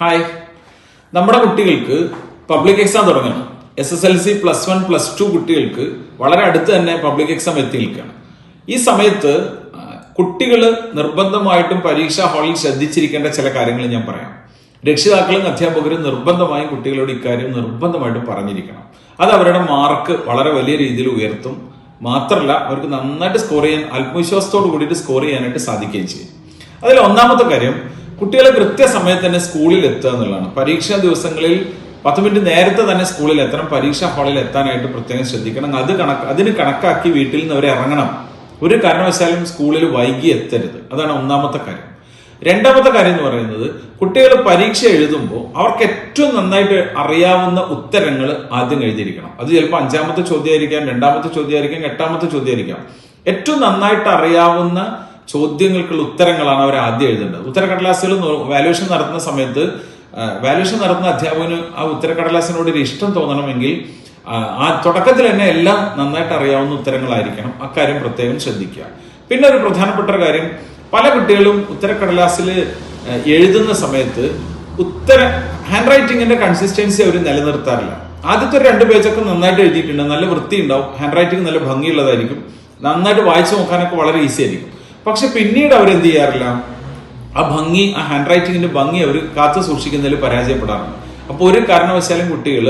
Hi. നമ്മുടെ കുട്ടികൾക്ക് public exam തുടങ്ങണം. S S L C plus one plus two കുട്ടികൾക്ക് വളരെ അടുത്ത് തന്നെ പബ്ലിക് എക്സാം എത്തി നിൽക്കുകയാണ്. ഈ സമയത്ത് കുട്ടികൾ നിർബന്ധമായിട്ടും പരീക്ഷാ ഹാളിൽ ശ്രദ്ധിച്ചിരിക്കേണ്ട ചില കാര്യങ്ങൾ ഞാൻ പറയാം. രക്ഷിതാക്കളും അധ്യാപകരും നിർബന്ധമായും കുട്ടികളോട് ഇക്കാര്യം നിർബന്ധമായിട്ടും പറഞ്ഞിരിക്കണം. അത് അവരുടെ മാർക്ക് വളരെ വലിയ രീതിയിൽ ഉയർത്തും. മാത്രമല്ല അവർക്ക് നന്നായിട്ട് സ്കോർ ചെയ്യാൻ ആത്മവിശ്വാസത്തോട് കൂടിയിട്ട് സ്കോർ ചെയ്യാനായിട്ട് സാധിക്കുകയും ചെയ്യും. അതിൽ ഒന്നാമത്തെ കാര്യം കുട്ടികളെ കൃത്യസമയത്ത് തന്നെ സ്കൂളിൽ എത്തുക എന്നുള്ളതാണ്. പരീക്ഷാ ദിവസങ്ങളിൽ പത്ത് മിനിറ്റ് നേരത്തെ തന്നെ സ്കൂളിൽ എത്തണം. പരീക്ഷാ ഹാളിൽ എത്താനായിട്ട് പ്രത്യേകം ശ്രദ്ധിക്കണം. അത് കണക്ക് അതിന് കണക്കാക്കി വീട്ടിൽ നിന്ന് അവർ ഇറങ്ങണം. ഒരു കാരണവശാലും സ്കൂളിൽ വൈകി എത്തരുത്. അതാണ് ഒന്നാമത്തെ കാര്യം. രണ്ടാമത്തെ കാര്യം എന്ന് പറയുന്നത് കുട്ടികൾ പരീക്ഷ എഴുതുമ്പോൾ അവർക്ക് ഏറ്റവും നന്നായിട്ട് അറിയാവുന്ന ഉത്തരങ്ങൾ ആദ്യം എഴുതിയിരിക്കണം. അത് ചിലപ്പോൾ അഞ്ചാമത്തെ ചോദ്യമായിരിക്കാം രണ്ടാമത്തെ ചോദ്യമായിരിക്കാം എട്ടാമത്തെ ചോദ്യമായിരിക്കാം. ഏറ്റവും നന്നായിട്ട് അറിയാവുന്ന ചോദ്യങ്ങൾക്കുള്ള ഉത്തരങ്ങളാണ് അവർ ആദ്യം എഴുതേണ്ടത്. ഉത്തരക്കടലാസുകൾ വാല്യുവേഷൻ നടത്തുന്ന സമയത്ത് വാല്യുവേഷൻ നടത്തുന്ന അധ്യാപകന് ആ ഉത്തരക്കടലാസിനോട് ഒരു ഇഷ്ടം തോന്നണമെങ്കിൽ ആ, തുടക്കത്തിൽ തന്നെ എല്ലാം നന്നായിട്ട് അറിയാവുന്ന ഉത്തരങ്ങളായിരിക്കണം. അക്കാര്യം പ്രത്യേകം ശ്രദ്ധിക്കുക. പിന്നെ ഒരു പ്രധാനപ്പെട്ട ഒരു കാര്യം പല കുട്ടികളും ഉത്തരക്കടലാസിൽ എഴുതുന്ന സമയത്ത് ഉത്തര ഹാൻഡ് റൈറ്റിങ്ങിന്റെ കൺസിസ്റ്റൻസി അവർ നിലനിർത്താറില്ല. ആദ്യത്തെ രണ്ട് പേജൊക്കെ നന്നായിട്ട് എഴുതിയിട്ടുണ്ട്. നല്ല വൃത്തി ഉണ്ടാവും ഹാൻഡ് റൈറ്റിംഗ് നല്ല ഭംഗിയുള്ളതായിരിക്കും. നന്നായിട്ട് വായിച്ചു നോക്കാനൊക്കെ വളരെ ഈസി ആയിരിക്കും. പക്ഷെ പിന്നീട് അവർ എന്ത് ചെയ്യാറില്ല? ആ ഭംഗി ആ ഹാൻഡ് റൈറ്റിങ്ങിന്റെ ഭംഗി അവർ കാത്തു സൂക്ഷിക്കുന്നതിൽ പരാജയപ്പെടാറുണ്ട്. അപ്പോൾ ഒരു കാരണവശാലും കുട്ടികൾ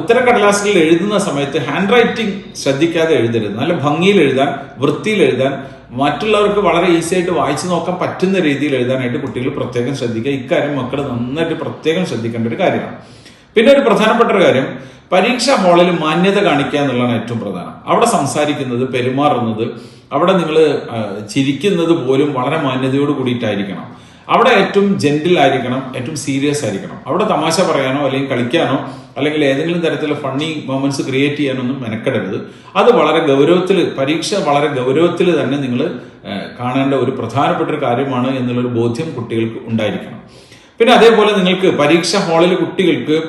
ഉത്തരക്കടലാസുകളിൽ എഴുതുന്ന സമയത്ത് ഹാൻഡ് റൈറ്റിംഗ് ശ്രദ്ധിക്കാതെ എഴുതരുത്. നല്ല ഭംഗിയിൽ എഴുതാൻ വൃത്തിയിൽ എഴുതാൻ മറ്റുള്ളവർക്ക് വളരെ ഈസി ആയിട്ട് വായിച്ചു നോക്കാൻ പറ്റുന്ന രീതിയിൽ എഴുതാനായിട്ട് കുട്ടികൾ പ്രത്യേകം ശ്രദ്ധിക്കുക. ഇക്കാര്യം മക്കൾ നന്നായിട്ട് പ്രത്യേകം ശ്രദ്ധിക്കേണ്ട ഒരു കാര്യമാണ്. പിന്നെ ഒരു പ്രധാനപ്പെട്ട ഒരു കാര്യം പരീക്ഷാ ഹാളിൽ മാന്യത കാണിക്കുക എന്നുള്ളതാണ് ഏറ്റവും പ്രധാനം. അവിടെ സംസാരിക്കുന്നത് പെരുമാറുന്നത് അവിടെ നിങ്ങൾ ചിരിക്കുന്നത് പോലും വളരെ മാന്യതയോട് കൂടിയിട്ടായിരിക്കണം. അവിടെ ഏറ്റവും ജെന്റിൽ ആയിരിക്കണം ഏറ്റവും സീരിയസ് ആയിരിക്കണം. അവിടെ തമാശ പറയാനോ അല്ലെങ്കിൽ കളിക്കാനോ അല്ലെങ്കിൽ ഏതെങ്കിലും തരത്തിലുള്ള ഫണ്ണി മൊമെന്റ്സ് ക്രിയേറ്റ് ചെയ്യാനൊന്നും മെനക്കെടരുത്. അത് വളരെ ഗൗരവത്തിൽ പരീക്ഷ വളരെ ഗൗരവത്തിൽ തന്നെ നിങ്ങൾ കാണേണ്ട ഒരു പ്രധാനപ്പെട്ട ഒരു കാര്യമാണ് എന്നുള്ളൊരു ബോധ്യം കുട്ടികൾക്ക് ഉണ്ടായിരിക്കണം. പിന്നെ അതേപോലെ നിങ്ങൾക്ക് പരീക്ഷ ഹാളിൽ കുട്ടികൾക്ക്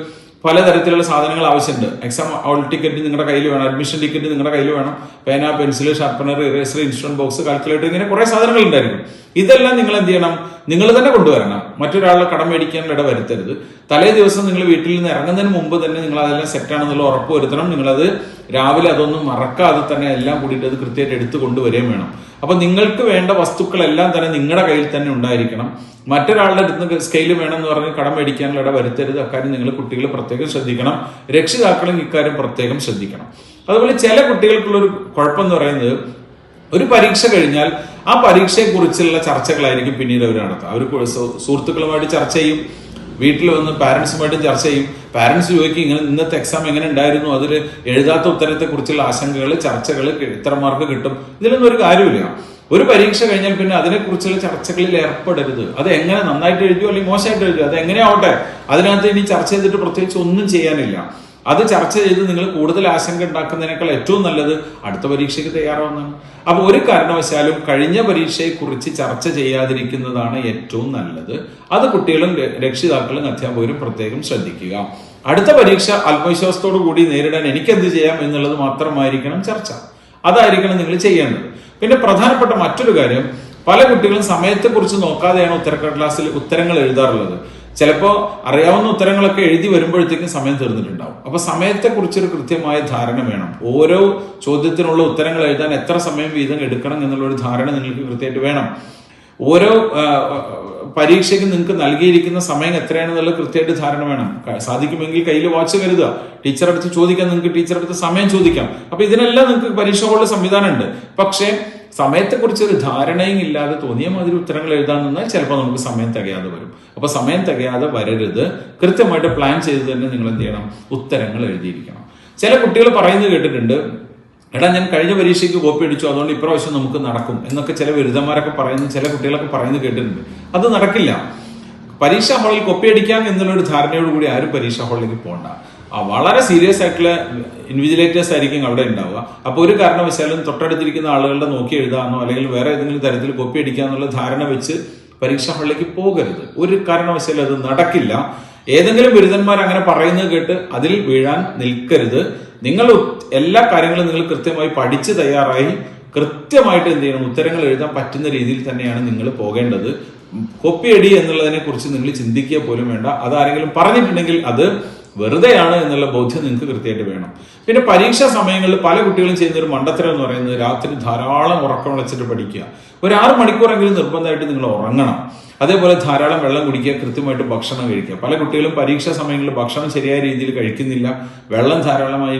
പലതരത്തിലുള്ള സാധനങ്ങൾ ആവശ്യമുണ്ട്. എക്സാം ഹോൾ ടിക്കറ്റ് നിങ്ങളുടെ കയ്യിൽ വേണം അഡ്മിഷൻ ടിക്കറ്റ് നിങ്ങളുടെ കയ്യിൽ വേണം പേന pencil sharpener eraser instrument box calculator ഇങ്ങനെ കുറേ സാധനങ്ങൾ ഉണ്ടായിരിക്കും ഇതെല്ലാം നിങ്ങൾ എന്ത് ചെയ്യണം നിങ്ങൾ തന്നെ കൊണ്ടുവരണം. മറ്റൊരാളെ കടം മേടിക്കാനുള്ള ഇട വരുത്തരുത്. തലേ ദിവസം നിങ്ങൾ വീട്ടിൽ നിന്ന് ഇറങ്ങുന്നതിന് മുമ്പ് തന്നെ നിങ്ങൾ അതെല്ലാം സെറ്റാണെന്നുള്ള ഉറപ്പ് വരുത്തണം. നിങ്ങളത് രാവിലെ അതൊന്നും മറക്കാതെ തന്നെ എല്ലാം കൂടിയിട്ട് അത് കൃത്യമായിട്ട് എടുത്തു കൊണ്ടുവരികയും വേണം. അപ്പൊ നിങ്ങൾക്ക് വേണ്ട വസ്തുക്കളെല്ലാം തന്നെ നിങ്ങളുടെ കയ്യിൽ തന്നെ ഉണ്ടായിരിക്കണം. മറ്റൊരാളുടെ അടുത്ത് സ്കെയിൽ വേണം എന്ന് പറഞ്ഞ് കടം മേടിക്കാനുള്ള ഇട വരുത്തരുത്. അക്കാര്യം നിങ്ങൾ കുട്ടികൾ പ്രത്യേകം ശ്രദ്ധിക്കണം. രക്ഷിതാക്കളും ഇക്കാര്യം പ്രത്യേകം ശ്രദ്ധിക്കണം. അതുപോലെ ചില കുട്ടികൾക്കുള്ളൊരു കുഴപ്പം എന്ന് പറയുന്നത് ഒരു പരീക്ഷ കഴിഞ്ഞാൽ ആ പരീക്ഷയെക്കുറിച്ചുള്ള ചർച്ചകളായിരിക്കും പിന്നീട് അവർ നടത്തുക. അവർ സുഹൃത്തുക്കളുമായിട്ട് ചർച്ച ചെയ്യും. വീട്ടിൽ വന്ന് പാരൻസുമായിട്ട് ചർച്ച ചെയ്യും. പാരൻസ് ചോദിക്കും ഇങ്ങനെ ഇന്നത്തെ എക്സാം എങ്ങനെ ഉണ്ടായിരുന്നു? അതിൽ എഴുതാത്ത ഉത്തരത്തെ കുറിച്ചുള്ള ആശങ്കകൾ ചർച്ചകൾ ഇത്ര മാർക്ക് കിട്ടും. ഇതിലൊന്നും ഒരു കാര്യമില്ല ഒരു പരീക്ഷ കഴിഞ്ഞാൽ പിന്നെ അതിനെക്കുറിച്ചുള്ള ചർച്ചകളിൽ ഏർപ്പെടരുത്. അത് എങ്ങനെ നന്നായിട്ട് എഴുതിയോ അല്ലെങ്കിൽ മോശമായിട്ട് എഴുതിയോ അത് എങ്ങനെയാവട്ടെ അതിനകത്ത് ഇനി ചർച്ച ചെയ്തിട്ട് പ്രത്യേകിച്ച് ഒന്നും ചെയ്യാനില്ല. അത് ചർച്ച ചെയ്ത് നിങ്ങൾ കൂടുതൽ ആശങ്ക ഉണ്ടാക്കുന്നതിനേക്കാൾ ഏറ്റവും നല്ലത് അടുത്ത പരീക്ഷയ്ക്ക് തയ്യാറാവുന്നതാണ്. അപ്പോൾ ഒരു കാരണവശാലും കഴിഞ്ഞ പരീക്ഷയെക്കുറിച്ച് ചർച്ച ചെയ്യാതിരിക്കുന്നതാണ് ഏറ്റവും നല്ലത്. അത് കുട്ടികളും രക്ഷിതാക്കളും അധ്യാപകരും പ്രത്യേകം ശ്രദ്ധിക്കുക. അടുത്ത പരീക്ഷ ആത്മവിശ്വാസത്തോടു കൂടി നേരിടാൻ എനിക്ക് എന്ത് ചെയ്യാം എന്നുള്ളത് മാത്രമായിരിക്കണം ചർച്ച. അതായിരിക്കണം നിങ്ങൾ ചെയ്യേണ്ടത്. പിന്നെ പ്രധാനപ്പെട്ട മറ്റൊരു കാര്യം പല കുട്ടികളും സമയത്തെക്കുറിച്ച് നോക്കാതെയാണ് ഉത്തരക്കടലാസിൽ ഉത്തരങ്ങൾ എഴുതാറുള്ളത്. ചിലപ്പോൾ അറിയാവുന്ന ഉത്തരങ്ങളൊക്കെ എഴുതി വരുമ്പോഴത്തേക്കും സമയം തീർന്നിട്ടുണ്ടാവും. അപ്പൊ സമയത്തെക്കുറിച്ചൊരു കൃത്യമായ ധാരണ വേണം. ഓരോ ചോദ്യത്തിനുള്ള ഉത്തരങ്ങൾ എഴുതാൻ എത്ര സമയം വീതം എടുക്കണം എന്നുള്ള ഒരു ധാരണ നിങ്ങൾക്ക് കൃത്യമായിട്ട് വേണം. ഓരോ പരീക്ഷയ്ക്ക് നിങ്ങൾക്ക് നൽകിയിരിക്കുന്ന സമയം എത്രയാണെന്നുള്ള കൃത്യമായിട്ട് ധാരണ വേണം. സാധിക്കുമെങ്കിൽ കയ്യിൽ വാച്ച് കരുതുക. ടീച്ചർ അടുത്ത് ചോദിക്കാം നിങ്ങൾക്ക് ടീച്ചർ അടുത്ത് സമയം ചോദിക്കാം. അപ്പൊ ഇതിനെല്ലാം നിങ്ങൾക്ക് പരീക്ഷ ഹാളിൽ സംവിധാനമുണ്ട്. പക്ഷേ സമയത്തെക്കുറിച്ച് ഒരു ധാരണയും ഇല്ലാതെ തോന്നിയ മാതിരി ഉത്തരങ്ങൾ എഴുതാൻ നിന്നാൽ ചിലപ്പോൾ നമുക്ക് സമയം തികയാതെ വരും. അപ്പൊ സമയം തികയാതെ വരരുത്. കൃത്യമായിട്ട് പ്ലാൻ ചെയ്ത് തന്നെ നിങ്ങൾ എന്ത് ചെയ്യണം? ഉത്തരങ്ങൾ എഴുതിയിരിക്കണം. ചില കുട്ടികൾ പറയുന്നത് കേട്ടിട്ടുണ്ട് എടാ ഞാൻ കഴിഞ്ഞ പരീക്ഷയ്ക്ക് കോപ്പി അടിച്ചു. അതുകൊണ്ട് ഇപ്രാവശ്യം നമുക്ക് നടക്കും. എന്നൊക്കെ ചില ബിരുദന്മാരൊക്കെ പറയുന്നു ചില കുട്ടികളൊക്കെ പറയുന്നത് കേട്ടിട്ടുണ്ട്. അത് നടക്കില്ല. പരീക്ഷാ ഹാളിൽ കൊപ്പിയടിക്കാം എന്നുള്ളൊരു ധാരണയോട് കൂടി ആരും പരീക്ഷാ ഹാളിലേക്ക് പോകണ്ട വളരെ സീരിയസ് ആയിട്ടുള്ള ഇൻവിജിലേറ്റേഴ്സ് ആയിരിക്കും അവിടെ ഉണ്ടാവുക. അപ്പോൾ ഒരു കാരണവശാലും തൊട്ടടുത്തിരിക്കുന്ന ആളുകളുടെ നോക്കി എഴുതാമെന്നോ അല്ലെങ്കിൽ വേറെ ഏതെങ്കിലും തരത്തിൽ കോപ്പി അടിക്കാന്നുള്ള ധാരണ വെച്ച് പരീക്ഷാ ഹാളിലേക്ക് പോകരുത്. ഒരു കാരണവശാലും അത് നടക്കില്ല. ഏതെങ്കിലും ബിരുദന്മാർ അങ്ങനെ പറയുന്നത് കേട്ട് അതിൽ വീഴാൻ നിൽക്കരുത്. നിങ്ങൾ എല്ലാ കാര്യങ്ങളും നിങ്ങൾ കൃത്യമായി പഠിച്ച് തയ്യാറായി കൃത്യമായിട്ട് എന്ത് ചെയ്യണം? ഉത്തരങ്ങൾ എഴുതാൻ പറ്റുന്ന രീതിയിൽ തന്നെയാണ് നിങ്ങൾ പോകേണ്ടത്. കോപ്പിയടി എന്നുള്ളതിനെ കുറിച്ച് നിങ്ങൾ ചിന്തിക്കുക പോലും വേണ്ട. അതാരെങ്കിലും പറഞ്ഞിട്ടുണ്ടെങ്കിൽ അത് വെറുതെയാണ് എന്നുള്ള ബോധ്യം നിങ്ങൾക്ക് കൃത്യമായിട്ട് വേണം. പിന്നെ പരീക്ഷാ സമയങ്ങളിൽ പല കുട്ടികളും ചെയ്യുന്ന ഒരു മണ്ടത്തരം എന്ന് പറയുന്നത് രാത്രി ധാരാളം ഉറക്കം വിളച്ചിട്ട് പഠിക്കുക. ഒരു ആറ് മണിക്കൂറെങ്കിലും നിർബന്ധമായിട്ട് നിങ്ങൾ ഉറങ്ങണം. അതേപോലെ ധാരാളം വെള്ളം കുടിക്കുക കൃത്യമായിട്ട് ഭക്ഷണം കഴിക്കുക. പല കുട്ടികളും പരീക്ഷാ സമയങ്ങളിൽ ഭക്ഷണം ശരിയായ രീതിയിൽ കഴിക്കുന്നില്ല. വെള്ളം ധാരാളമായി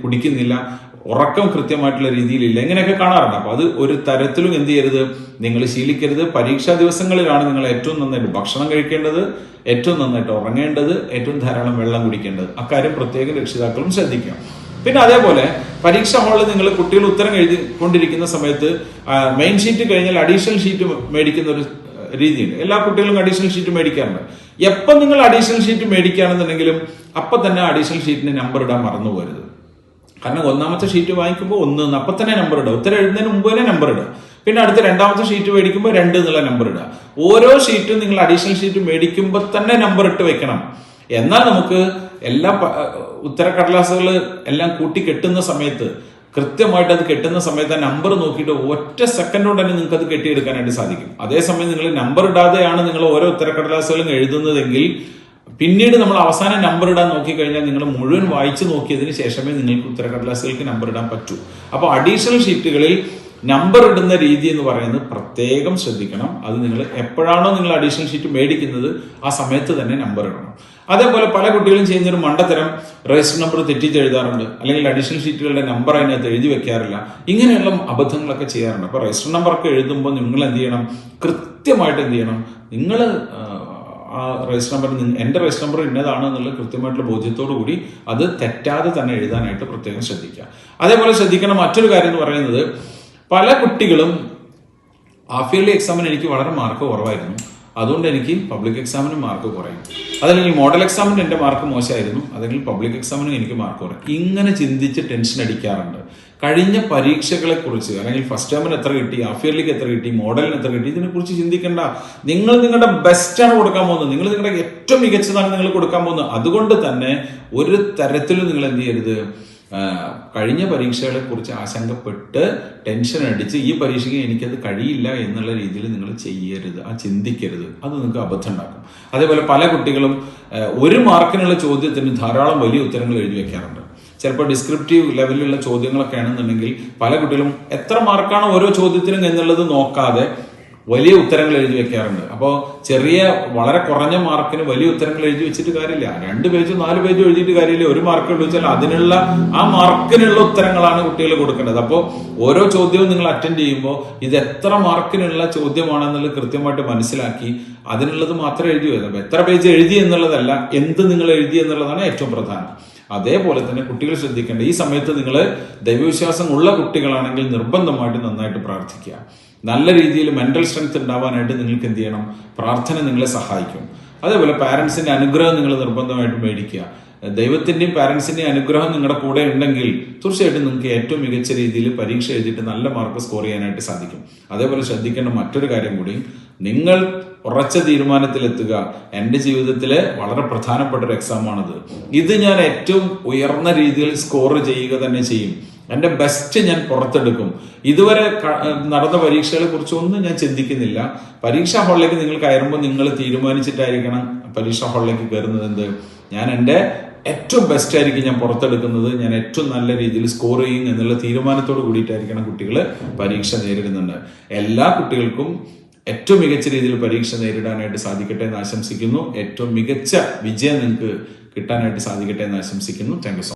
കുടിക്കുന്നില്ല. ഉറക്കം കൃത്യമായിട്ടുള്ള രീതിയിലില്ല. ഇങ്ങനെയൊക്കെ കാണാറുണ്ട്. അപ്പോൾ അത് ഒരു തരത്തിലും എന്ത് ചെയ്യരുത്? നിങ്ങൾ ശീലിക്കരുത്. പരീക്ഷാ ദിവസങ്ങളിലാണ് നിങ്ങൾ ഏറ്റവും നന്നായിട്ട് ഭക്ഷണം കഴിക്കേണ്ടത് ഏറ്റവും നന്നായിട്ട് ഉറങ്ങേണ്ടത് ഏറ്റവും ധാരാളം വെള്ളം കുടിക്കേണ്ടത്. അക്കാര്യം പ്രത്യേക രക്ഷിതാക്കളും ശ്രദ്ധിക്കണം. പിന്നെ അതേപോലെ പരീക്ഷാ ഹാളിൽ നിങ്ങൾ കുട്ടികൾ ഉത്തരം എഴുതി കൊണ്ടിരിക്കുന്ന സമയത്ത് മെയിൻ ഷീറ്റ് കഴിഞ്ഞാൽ അഡീഷണൽ ഷീറ്റ് മേടിക്കുന്ന ഒരു രീതിയുണ്ട്. എല്ലാ കുട്ടികളും അഡീഷണൽ ഷീറ്റ് മേടിക്കാറുണ്ട്. എപ്പം നിങ്ങൾ അഡീഷണൽ ഷീറ്റ് മേടിക്കുകയാണെന്നുണ്ടെങ്കിലും അപ്പം തന്നെ അഡീഷണൽ ഷീറ്റിന് നമ്പർ ഇടാൻ മറന്നു പോകരുത് കാരണം ഒന്നാമത്തെ ഷീറ്റ് വാങ്ങിക്കുമ്പോൾ ഒന്ന് അപ്പൊ തന്നെ നമ്പർ ഇടുക. ഉത്തരം എഴുതുന്നതിന് മുമ്പ് തന്നെ നമ്പർ ഇടുക. പിന്നെ അടുത്ത രണ്ടാമത്തെ ഷീറ്റ് മേടിക്കുമ്പോൾ രണ്ട് എന്നുള്ള നമ്പർ ഇടുക. ഓരോ ഷീറ്റും നിങ്ങൾ അഡീഷണൽ ഷീറ്റ് മേടിക്കുമ്പോൾ തന്നെ നമ്പർ ഇട്ട് വെക്കണം. എന്നാൽ നമുക്ക് എല്ലാ ഉത്തര ഉത്തരക്കടലാസുകൾ എല്ലാം കൂട്ടി കെട്ടുന്ന സമയത്ത് കൃത്യമായിട്ട് അത് കെട്ടുന്ന സമയത്ത് ആ നമ്പർ നോക്കിയിട്ട് ഒറ്റ സെക്കൻഡ് കൊണ്ട് തന്നെ നിങ്ങൾക്ക് അത് കെട്ടിയെടുക്കാനായിട്ട് സാധിക്കും. അതേസമയം നിങ്ങൾ നമ്പർ ഇടാതെയാണ് നിങ്ങൾ ഓരോ ഉത്തരക്കടലാസുകളും എഴുതുന്നതെങ്കിൽ പിന്നീട് നമ്മൾ അവസാന നമ്പർ ഇടാൻ നോക്കിക്കഴിഞ്ഞാൽ നിങ്ങൾ മുഴുവൻ വായിച്ചു നോക്കിയതിന് ശേഷമേ നിങ്ങൾക്ക് ഉത്തരക്കടലാസുകൾക്ക് നമ്പർ ഇടാൻ പറ്റൂ. അപ്പോൾ അഡീഷണൽ ഷീറ്റുകളിൽ നമ്പർ ഇടുന്ന രീതി എന്ന് പറയുന്നത് പ്രത്യേകം ശ്രദ്ധിക്കണം. അത് നിങ്ങൾ എപ്പോഴാണോ നിങ്ങൾ അഡീഷണൽ ഷീറ്റ് മേടിക്കുന്നത് ആ സമയത്ത് തന്നെ നമ്പർ ഇടണം. അതേപോലെ പല കുട്ടികളും ചെയ്യുന്ന ഒരു മണ്ടത്തരം രജിസ്റ്റർ നമ്പർ തെറ്റിച്ച് എഴുതാറുണ്ട് അല്ലെങ്കിൽ അഡീഷണൽ ഷീറ്റുകളുടെ നമ്പർ അതിനകത്ത് എഴുതി വെക്കാറില്ല. ഇങ്ങനെയുള്ള അബദ്ധങ്ങളൊക്കെ ചെയ്യാറുണ്ട്. അപ്പോൾ രജിസ്റ്റർ നമ്പറൊക്കെ എഴുതുമ്പോൾ നിങ്ങൾ എന്ത് ചെയ്യണം? കൃത്യമായിട്ട് എന്ത് ചെയ്യണം? നിങ്ങൾ ആ രജിസ്റ്റർ നമ്പർ എന്റെ രജിസ്റ്റർ നമ്പർ ഇന്നതാണ് എന്നുള്ള കൃത്യമായിട്ടുള്ള ബോധ്യത്തോടു കൂടി അത് തെറ്റാതെ തന്നെ എഴുതാനായിട്ട് പ്രത്യേകം ശ്രദ്ധിക്കുക. അതേപോലെ ശ്രദ്ധിക്കണം മറ്റൊരു കാര്യം എന്ന് പറയുന്നത് പല കുട്ടികളും ഹാഫ് ഇയർലി എക്സാമിന് എനിക്ക് വളരെ മാർക്ക് കുറവായിരുന്നു. അതുകൊണ്ട് എനിക്ക് പബ്ലിക് എക്സാമിന് മാർക്ക് കുറയും. അതല്ലെങ്കിൽ മോഡൽ എക്സാമിന് എന്റെ മാർക്ക് മോശമായിരുന്നു. അതല്ലെങ്കിൽ പബ്ലിക് എക്സാമിന് എനിക്ക് മാർക്ക് കുറയും. ഇങ്ങനെ ചിന്തിച്ച് ടെൻഷൻ അടിക്കാറുണ്ട്. കഴിഞ്ഞ പരീക്ഷകളെ കുറിച്ച് അല്ലെങ്കിൽ ഫസ്റ്റ് ടേമിന് എത്ര കിട്ടി ഹാഫ് ഇയർലിക്ക് എത്ര കിട്ടി മോഡലിന് എത്ര കിട്ടി ഇതിനെ കുറിച്ച് ചിന്തിക്കേണ്ട. നിങ്ങൾ നിങ്ങളുടെ ബെസ്റ്റാണ് കൊടുക്കാൻ പോകുന്നത്. നിങ്ങൾ നിങ്ങളുടെ ഏറ്റവും മികച്ചതാണ് നിങ്ങൾ കൊടുക്കാൻ പോകുന്നത്. അതുകൊണ്ട് തന്നെ ഒരു തരത്തിലും നിങ്ങൾ എന്ത് ചെയ്യരുത്. കഴിഞ്ഞ പരീക്ഷകളെ കുറിച്ച് ആശങ്കപ്പെട്ട് ടെൻഷൻ അടിച്ച് ഈ പരീക്ഷയ്ക്ക് എനിക്കത് കഴിയില്ല എന്നുള്ള രീതിയിൽ നിങ്ങൾ ചെയ്യരുത്. ആ ചിന്തിക്കരുത്. അത് നിങ്ങൾക്ക് അബദ്ധം ഉണ്ടാക്കും. അതേപോലെ പല കുട്ടികളും ഒരു മാർക്കിനുള്ള ചോദ്യത്തിന് ധാരാളം വലിയ ഉത്തരങ്ങൾ എഴുതി വെക്കാറുണ്ട്. ചിലപ്പോൾ ഡിസ്ക്രിപ്റ്റീവ് ലെവലിലുള്ള ചോദ്യങ്ങളൊക്കെ ആണെന്നുണ്ടെങ്കിൽ പല കുട്ടികളും എത്ര മാർക്കാണ് ഓരോ ചോദ്യത്തിനും എന്നുള്ളത് നോക്കാതെ വലിയ ഉത്തരങ്ങൾ എഴുതി വെക്കാറുണ്ട്. അപ്പോൾ ചെറിയ വളരെ കുറഞ്ഞ മാർക്കിന് വലിയ ഉത്തരങ്ങൾ എഴുതി വെച്ചിട്ട് കാര്യമില്ല. രണ്ട് പേജോ നാല് പേജോ എഴുതിയിട്ട് കാര്യമില്ല. ഒരു മാർക്ക് എഴുതിച്ചാൽ അതിനുള്ള ആ മാർക്കിനുള്ള ഉത്തരങ്ങളാണ് കുട്ടികൾ കൊടുക്കേണ്ടത്. അപ്പോൾ ഓരോ ചോദ്യവും നിങ്ങൾ അറ്റൻഡ് ചെയ്യുമ്പോൾ ഇത് എത്ര മാർക്കിനുള്ള ചോദ്യമാണെന്നുള്ളത് കൃത്യമായിട്ട് മനസ്സിലാക്കി അതിനുള്ളത് മാത്രം എഴുതി വരുന്നത് എത്ര പേജ് എഴുതി എന്നുള്ളതല്ല എന്ത് നിങ്ങൾ എഴുതി എന്നുള്ളതാണ് ഏറ്റവും പ്രധാനം. അതേപോലെ തന്നെ കുട്ടികൾ ശ്രദ്ധിക്കേണ്ട ഈ സമയത്ത് നിങ്ങൾ ദൈവവിശ്വാസം ഉള്ള കുട്ടികളാണെങ്കിൽ നിർബന്ധമായിട്ട് നന്നായിട്ട് പ്രാർത്ഥിക്കുക. നല്ല രീതിയിൽ മെന്റൽ സ്ട്രെങ്ത് ഉണ്ടാവാനായിട്ട് നിങ്ങൾക്ക് എന്ത് ചെയ്യണം? പ്രാർത്ഥന നിങ്ങളെ സഹായിക്കും. അതേപോലെ പാരന്റ്സിന്റെ അനുഗ്രഹം നിങ്ങൾ നിർബന്ധമായിട്ട് മേടിക്കുക. ദൈവത്തിന്റെയും പാരന്റ്സിന്റെയും അനുഗ്രഹം നിങ്ങളുടെ കൂടെ ഉണ്ടെങ്കിൽ തീർച്ചയായിട്ടും നിങ്ങൾക്ക് ഏറ്റവും മികച്ച രീതിയിൽ പരീക്ഷ എഴുതിയിട്ട് നല്ല മാർക്ക് സ്കോർ ചെയ്യാനായിട്ട് സാധിക്കും. അതേപോലെ ശ്രദ്ധിക്കേണ്ട മറ്റൊരു കാര്യം കൂടി നിങ്ങൾ ഉറച്ച തീരുമാനത്തിലെത്തുക. എന്റെ ജീവിതത്തിലെ വളരെ പ്രധാനപ്പെട്ട ഒരു എക്സാമാണിത് ഇത് ഞാൻ ഏറ്റവും ഉയർന്ന രീതിയിൽ സ്കോർ ചെയ്യുക തന്നെ ചെയ്യും. എന്റെ ബെസ്റ്റ് ഞാൻ പുറത്തെടുക്കും. ഇതുവരെ നടന്ന പരീക്ഷകളെ കുറിച്ചൊന്നും ഞാൻ ചിന്തിക്കുന്നില്ല. പരീക്ഷാ ഹാളിലേക്ക് നിങ്ങൾ കയറുമ്പോൾ നിങ്ങൾ തീരുമാനിച്ചിട്ടായിരിക്കണം പരീക്ഷാ ഹാളിലേക്ക് കയറുന്നത് എന്ത്? ഞാൻ എന്റെ ഏറ്റവും ബെസ്റ്റ് ആയിരിക്കും ഞാൻ പുറത്തെടുക്കുന്നത്. ഞാൻ ഏറ്റവും നല്ല രീതിയിൽ സ്കോർ ചെയ്യും എന്നുള്ള തീരുമാനത്തോട് കൂടിയിട്ടായിരിക്കണം കുട്ടികൾ പരീക്ഷ നേരിടുന്നുണ്ട്. എല്ലാ കുട്ടികൾക്കും ഏറ്റവും മികച്ച രീതിയിൽ പരീക്ഷ നേരിടാനായിട്ട് സാധിക്കട്ടെ എന്ന് ആശംസിക്കുന്നു. ഏറ്റവും മികച്ച വിജയം നിങ്ങൾക്ക് കിട്ടാനായിട്ട് സാധിക്കട്ടെ എന്ന് ആശംസിക്കുന്നു. Thank you so